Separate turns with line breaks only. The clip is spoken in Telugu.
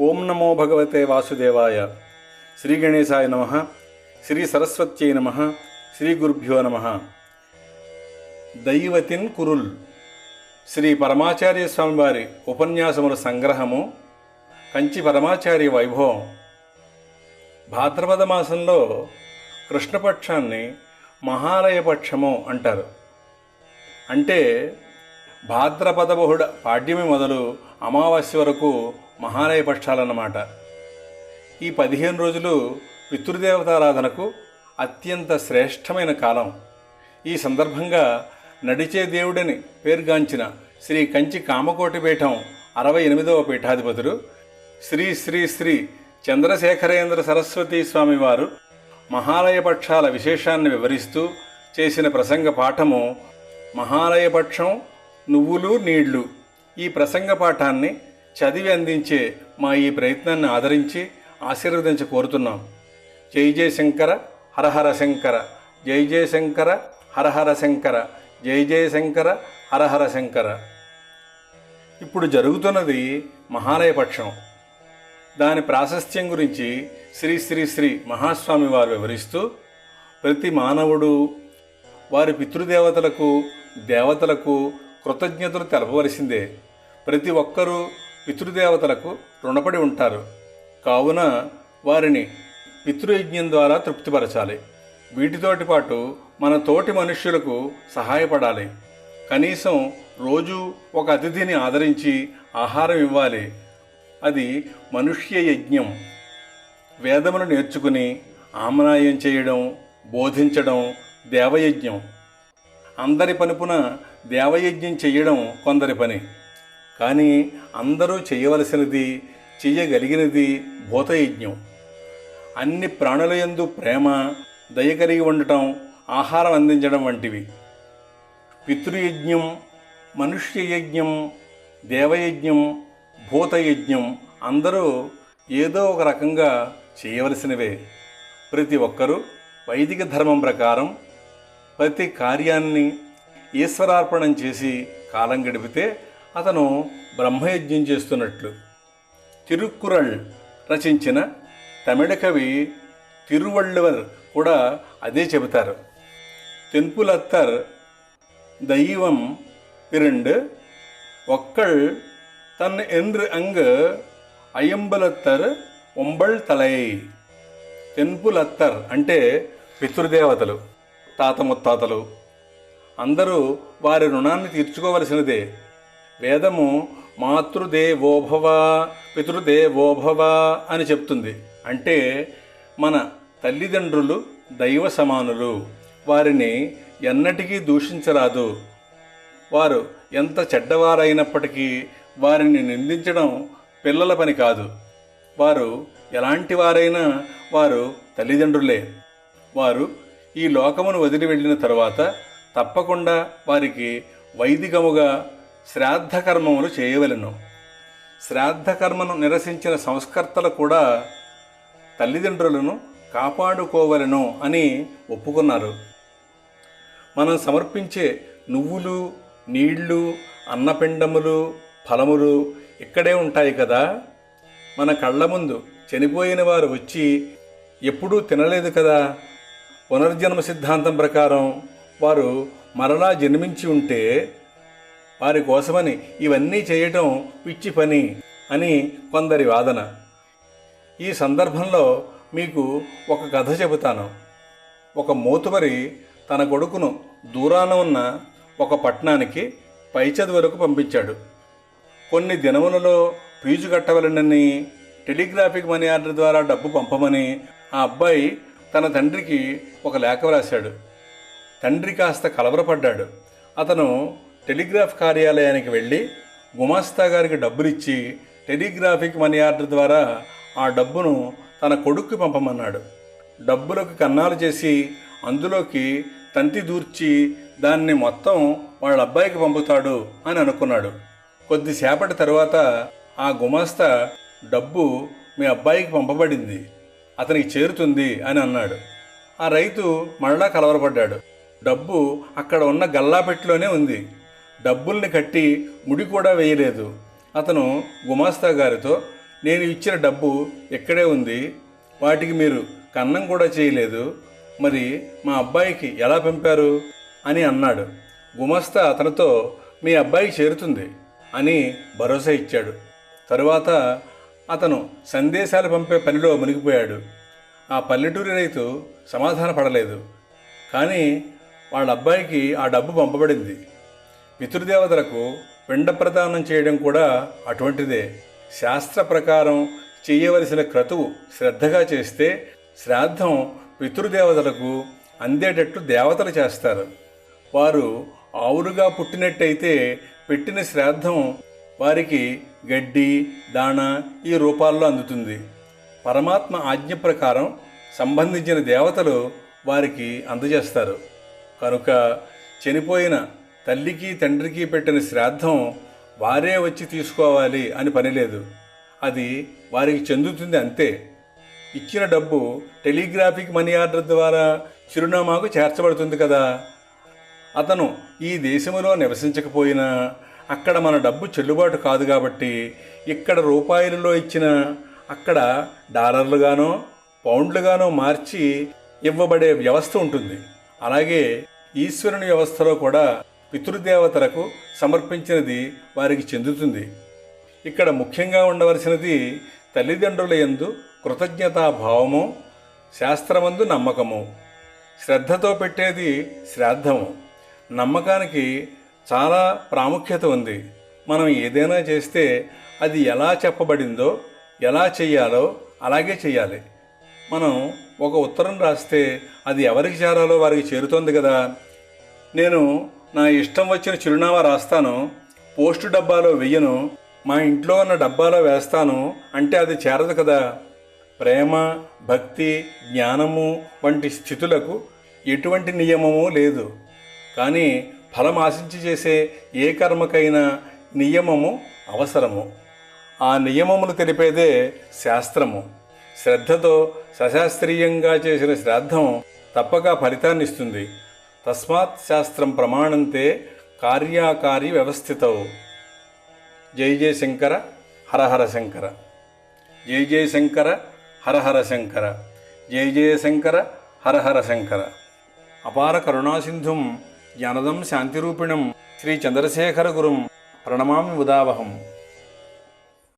ఓం నమో భగవతే వాసుదేవాయ. శ్రీ గణేశాయ నమ. శ్రీ సరస్వత్యై నమ. శ్రీ గురుభ్యో నమ. దైవతిన్ కురుల్. శ్రీ పరమాచార్య స్వామివారి ఉపన్యాసముల సంగ్రహము కంచి పరమాచార్య వైభవం. భాద్రపద మాసంలో కృష్ణపక్షాన్ని మహాలయపక్షము అంటారు. అంటే భాద్రపద బహుడ పాడ్యమి మొదలు అమావాస్య వరకు మహాలయ పక్షాలన్నమాట. ఈ పదిహేను రోజులు పితృదేవతారాధనకు అత్యంత శ్రేష్టమైన కాలం. ఈ సందర్భంగా నడిచే దేవుడని పేరుగాంచిన శ్రీ కంచి కామకోటి పీఠం అరవై ఎనిమిదవ పీఠాధిపతులు శ్రీ శ్రీ శ్రీ చంద్రశేఖరేంద్ర సరస్వతీ స్వామివారు మహాలయ పక్షాల విశేషాన్ని వివరిస్తూ చేసిన ప్రసంగ పాఠము మహాలయపక్షం నువ్వులు నీళ్ళు. ఈ ప్రసంగ పాఠాన్ని చదివి అందించే మా ఈ ప్రయత్నాన్ని ఆదరించి ఆశీర్వదించ కోరుతున్నాం. జై జయ శంకర హరహర శంకర. జై జయ శంకర హరహర శంకర. జై జయ శంకర హరహర శంకర. ఇప్పుడు జరుగుతున్నది మహాలయపక్షం దాని ప్రాశస్త్యం గురించి శ్రీ శ్రీ శ్రీ మహాస్వామి వారు వివరిస్తూ ప్రతి మానవుడు వారి పితృదేవతలకు దేవతలకు కృతజ్ఞతలు తెలపవలసిందే. ప్రతి ఒక్కరూ పితృదేవతలకు రుణపడి ఉంటారు. కావున వారిని పితృయజ్ఞం ద్వారా తృప్తిపరచాలి. వీటితోటి పాటు మన తోటి మనుష్యులకు సహాయపడాలి. కనీసం రోజు ఒక అతిథిని ఆదరించి ఆహారం ఇవ్వాలి. అది మనుష్య యజ్ఞం. వేదములు నేర్చుకుని ఆమనాయం చేయడం బోధించడం దేవయజ్ఞం. అందరి పనుపున దేవయజ్ఞం చేయడం కొందరి పని. కానీ అందరూ చేయవలసినది చేయగలిగినది భూతయజ్ఞం. అన్ని ప్రాణుల యందు ప్రేమ దయ కలిగి ఉండటం ఆహారం అందించడం వంటివి. పితృయజ్ఞం మనుష్య యజ్ఞం దేవయజ్ఞం భూతయజ్ఞం అందరూ ఏదో ఒక రకంగా చేయవలసినవే ప్రతి ఒక్కరూ వైదిక ధర్మం ప్రకారం ప్రతి కార్యాన్ని ఈశ్వరార్పణం చేసి కాలం గడిపితే అతను బ్రహ్మయజ్ఞం చేస్తున్నట్లు తిరుక్కురళ్ రచించిన తమిళ కవి తిరువళ్ళువర్ కూడా అదే చెబుతారు తెన్పులత్తర్ దైవం இரண்டு ஒக்கள் தன் என்று அங்கு అయంబలత్తర్ ఒంబళ్ తలై తెన్పులత్తర్ అంటే పితృదేవతలు తాత ముత్తాతలు అందరూ వారి రుణాన్ని తీర్చుకోవలసినదే. వేదము మాతృదేవోభవ పితృదేవోభవ అని చెప్తుంది. అంటే మన తల్లిదండ్రులు దైవ సమానులు వారిని ఎన్నటికీ దూషించరాదు. వారు ఎంత చెడ్డవారైనప్పటికీ వారిని నిందించడం పిల్లల పని కాదు. వారు ఎలాంటి వారైనా వారు తల్లిదండ్రులే. వారు ఈ లోకమును వదిలి వెళ్ళిన తర్వాత తప్పకుండా వారికి వైదికముగా శ్రాద్ధకర్మములు చేయవలెను. శ్రాద్ధకర్మను నిరసించిన సంస్కర్తలు కూడా తల్లిదండ్రులను కాపాడుకోవలను అని ఒప్పుకున్నారు. మనం సమర్పించే నువ్వులు నీళ్ళు అన్నపిండములు ఫలములు ఇక్కడే ఉంటాయి కదా. మన కళ్ళ ముందు చనిపోయిన వారు వచ్చి ఎప్పుడూ తినలేదు కదా. పునర్జన్మ సిద్ధాంతం ప్రకారం వారు మరలా జన్మించి ఉంటే వారి కోసమని ఇవన్నీ చేయటం పిచ్చి పని అని కొందరి వాదన. ఈ సందర్భంలో మీకు ఒక కథ చెబుతాను. ఒక మూతుమరి తన కొడుకును దూరాన ఉన్న ఒక పట్టణానికి పై చదువులకు పంపించాడు. కొన్ని దినములలో ఫీజు కట్టవలనని టెలిగ్రాఫిక్ మనీ ఆర్డర్ ద్వారా డబ్బు పంపమని ఆ అబ్బాయి తన తండ్రికి ఒక లేఖ వ్రాశాడు. తండ్రి కాస్త కలవరపడ్డాడు. అతను టెలిగ్రాఫ్ కార్యాలయానికి వెళ్ళి గుమాస్తా గారికి డబ్బులిచ్చి టెలిగ్రాఫిక్ మనీ ఆర్డర్ ద్వారా ఆ డబ్బును తన కొడుక్కి పంపమన్నాడు. డబ్బులకు కన్నాలు చేసి అందులోకి తంతి దూర్చి దాన్ని మొత్తం వాళ్ళ అబ్బాయికి పంపుతాడు అని అనుకున్నాడు. కొద్దిసేపటి తరువాత ఆ గుమాస్తా డబ్బు మీ అబ్బాయికి పంపబడింది. అతనికి చేరుతుంది అని అన్నాడు. ఆ రైతు మళ్ళా కలవరపడ్డాడు. డబ్బు అక్కడ ఉన్న గల్లాపెట్టిలోనే ఉంది. డబ్బుల్ని కట్టి ముడి కూడా వేయలేదు. అతను గుమాస్తా గారితో నేను ఇచ్చిన డబ్బు ఎక్కడే ఉంది? వాటికి మీరు కన్నం కూడా చేయలేదు? మరి మా అబ్బాయికి ఎలా పంపారు? అని అన్నాడు. గుమస్తా అతనితో మీ అబ్బాయి చేరుతుంది అని భరోసా ఇచ్చాడు. తరువాత అతను సందేశాలు పంపే పనిలో మునిగిపోయాడు. ఆ పల్లెటూరి రైతు సమాధాన పడలేదు కానీ వాళ్ళ అబ్బాయికి ఆ డబ్బు పంపబడింది. పితృదేవతలకు పిండ ప్రదానం చేయడం కూడా అటువంటిదే. శాస్త్ర ప్రకారం చేయవలసిన క్రతువు శ్రద్ధగా చేస్తే శ్రాద్ధం పితృదేవతలకు అందేటట్లు దేవతలు చేస్తారు. వారు ఆవులుగా పుట్టినట్టయితే పెట్టిన శ్రాద్ధం వారికి గడ్డి దాణ ఈ రూపాల్లో అందుతుంది. పరమాత్మ ఆజ్ఞ ప్రకారం సంబంధించిన దేవతలు వారికి అందజేస్తారు. కనుక చనిపోయిన తల్లికి తండ్రికి పెట్టిన శ్రాద్ధం వారే వచ్చి తీసుకోవాలి అని పని లేదు. అది వారికి చెందుతుంది అంతే. ఇచ్చిన డబ్బు టెలిగ్రాఫిక్ మనీ ఆర్డర్ ద్వారా చిరునామాకు చేర్చబడుతుంది కదా. అతను ఈ దేశంలో నివసించకపోయినా అక్కడ మన డబ్బు చెల్లుబాటు కాదు కాబట్టి ఇక్కడ రూపాయలలో ఇచ్చిన అక్కడ డాలర్లుగానో పౌండ్లుగానో మార్చి ఇవ్వబడే వ్యవస్థ ఉంటుంది. అలాగే ఈశ్వరుని వ్యవస్థలో కూడా పితృదేవతలకు సమర్పించినది వారికి చెందుతుంది. ఇక్కడ ముఖ్యంగా ఉండవలసినది తల్లిదండ్రుల యందు కృతజ్ఞతాభావము శాస్త్రమందు నమ్మకము శ్రద్ధతో పెట్టేది శ్రాద్ధము. నమ్మకానికి చాలా ప్రాముఖ్యత ఉంది. మనం ఏదైనా చేస్తే అది ఎలా చెప్పబడిందో ఎలా చేయాలో అలాగే చేయాలి. మనం ఒక ఉత్తరం రాస్తే అది ఎవరికి చేరాలో వారికి చేరుతోంది కదా. నేను నా ఇష్టం వచ్చిన చిరునామా రాస్తాను పోస్టు డబ్బాలో వెయ్యను మా ఇంట్లో ఉన్న డబ్బాలో వేస్తాను అంటే అది చేరదు కదా. ప్రేమ భక్తి జ్ఞానము వంటి స్థితులకు ఎటువంటి నియమము లేదు. కానీ ఫలం ఆశించి చేసే ఏ కర్మకైనా నియమము అవసరము. ఆ నియమములు తెలిపేదే శాస్త్రము. శ్రద్ధతో సశాస్త్రీయంగా చేసిన శ్రాద్ధం తప్పక ఫలితాన్ని ఇస్తుంది తస్మాత్ శాస్త్రం ప్రమాణంతే కార్యాకారి వ్యవస్థితవు జై జయ శంకర హరహర శంకర. జై జయ శంకర హరహర శంకర. జై జయ శంకర హరహర శంకర. అపార కరుణాసింధుం జ్ఞానదం శాంతిరూపిణం శ్రీ చంద్రశేఖర గురుం ప్రణమామి ఉదావహం.